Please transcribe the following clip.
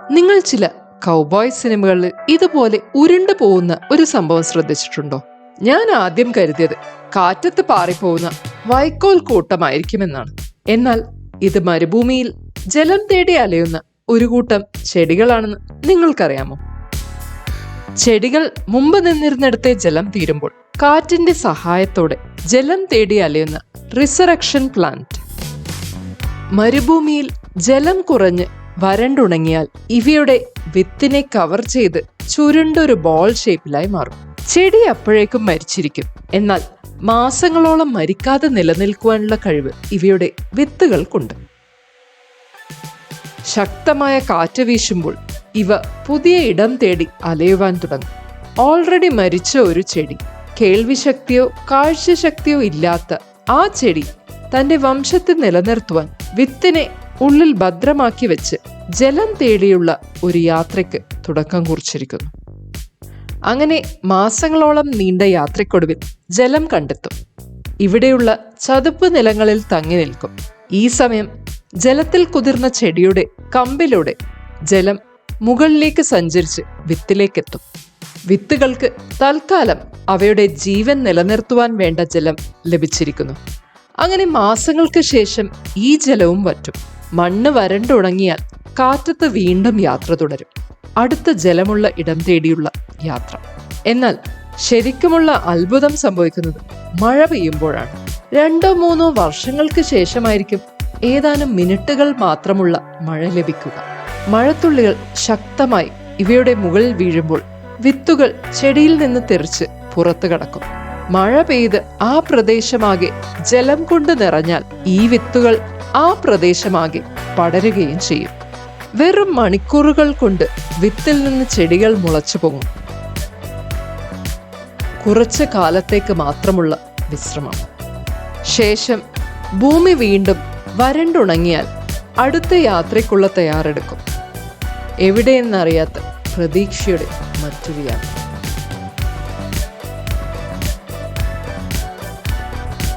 നിങ്ങൾ ചില കൗബോയ് സിനിമകളിൽ ഇതുപോലെ ഉരുണ്ടു പോകുന്ന ഒരു സംഭവം ശ്രദ്ധിച്ചിട്ടുണ്ടോ? ഞാൻ ആദ്യം കരുതിയത് കാറ്റത്ത് പാറിപ്പോകുന്ന വൈക്കോൽ കൂട്ടമായിരിക്കുമെന്നാണ്. എന്നാൽ ഇത് മരുഭൂമിയിൽ ജലം തേടി അലയുന്ന ഒരു കൂട്ടം ചെടികളാണെന്ന് നിങ്ങൾക്കറിയാമോ? ചെടികൾ മുമ്പ് നിന്നിരുന്നിടത്തെ ജലം തീരുമ്പോൾ കാറ്റിന്റെ സഹായത്തോടെ ജലം തേടി അലയുന്ന റിസറക്ഷൻ പ്ലാന്റ് മരുഭൂമിയിൽ ജലം കുറഞ്ഞ് വരണ്ടുണങ്ങിയാൽ ഇവയുടെ വിത്തിനെ കവർ ചെയ്ത് ചുരുണ്ടൊരു ബോൾ ഷേപ്പിലായി മാറും. ചെടി അപ്പോഴേക്കും മരിച്ചിരിക്കും. എന്നാൽ മാസങ്ങളോളം മരിക്കാതെ നിലനിൽക്കുവാനുള്ള കഴിവ് ഇവയുടെ വിത്തുകൾക്കുണ്ട്. ശക്തമായ കാറ്റ് വീശുമ്പോൾ ഇവ പുതിയ ഇടം തേടി അലയുവാൻ തുടങ്ങും. ഓൾറെഡി മരിച്ച ഒരു ചെടി കേൾവിശക്തിയോ കാഴ്ചശക്തിയോ ഇല്ലാത്ത ആ ചെടി തന്റെ വംശത്തെ നിലനിർത്തുവാൻ വിത്തിനെ ഉള്ളിൽ ഭദ്രമാക്കി വെച്ച് ജലം തേടിയുള്ള ഒരു യാത്രയ്ക്ക് തുടക്കം കുറിച്ചിരിക്കുന്നു. അങ്ങനെ മാസങ്ങളോളം നീണ്ട യാത്രയ്ക്കൊടുവിൽ ജലം കണ്ടെത്തും. ഇവിടെയുള്ള ചതുപ്പ് നിലങ്ങളിൽ തങ്ങി നിൽക്കും. ഈ സമയം ജലത്തിൽ കുതിർന്ന ചെടിയുടെ കമ്പിലൂടെ ജലം മുകളിലേക്ക് സഞ്ചരിച്ച് വിത്തിലേക്കെത്തും. വിത്തുകൾക്ക് തൽക്കാലം അവയുടെ ജീവൻ നിലനിർത്തുവാൻ വേണ്ട ജലം ലഭിച്ചിരിക്കുന്നു. അങ്ങനെ മാസങ്ങൾക്ക് ശേഷം ഈ ജലവും വറ്റും. മണ്ണ് വരണ്ടുണങ്ങിയാൽ കാറ്റത്ത് വീണ്ടും യാത്ര തുടരും. അടുത്ത ജലമുള്ള ഇടം തേടിയുള്ള യാത്ര. എന്നാൽ ശരിക്കുമുള്ള അത്ഭുതം സംഭവിക്കുന്നത് മഴ പെയ്യുമ്പോഴാണ്. രണ്ടോ മൂന്നോ വർഷങ്ങൾക്ക് ശേഷമായിരിക്കും ഏതാനും മിനിറ്റുകൾ മാത്രമുള്ള മഴ ലഭിക്കുക. മഴത്തുള്ളികൾ ശക്തമായി ഇവയുടെ മുകളിൽ വീഴുമ്പോൾ വിത്തുകൾ ചെടിയിൽ നിന്ന് തെറിച്ച് പുറത്തു കടക്കും. മഴ പെയ്ത് ആ പ്രദേശമാകെ ജലം കൊണ്ട് നിറഞ്ഞാൽ ഈ വിത്തുകൾ ആ പ്രദേശമാകെ പടരുകയും ചെയ്യും. വെറും മണിക്കൂറുകൾ കൊണ്ട് വിത്തിൽ നിന്ന് ചെടികൾ മുളച്ചു പോകും കുറച്ച് കാലത്തേക്ക് മാത്രമുള്ള വിശ്രമം. ശേഷം ഭൂമി വീണ്ടും വരണ്ടുണങ്ങിയാൽ അടുത്ത യാത്രയ്ക്കുള്ള തയ്യാറെടുക്കും. എവിടെയെന്നറിയാത്ത പ്രതീക്ഷയുടെ മറ്റൊരു യാത്ര.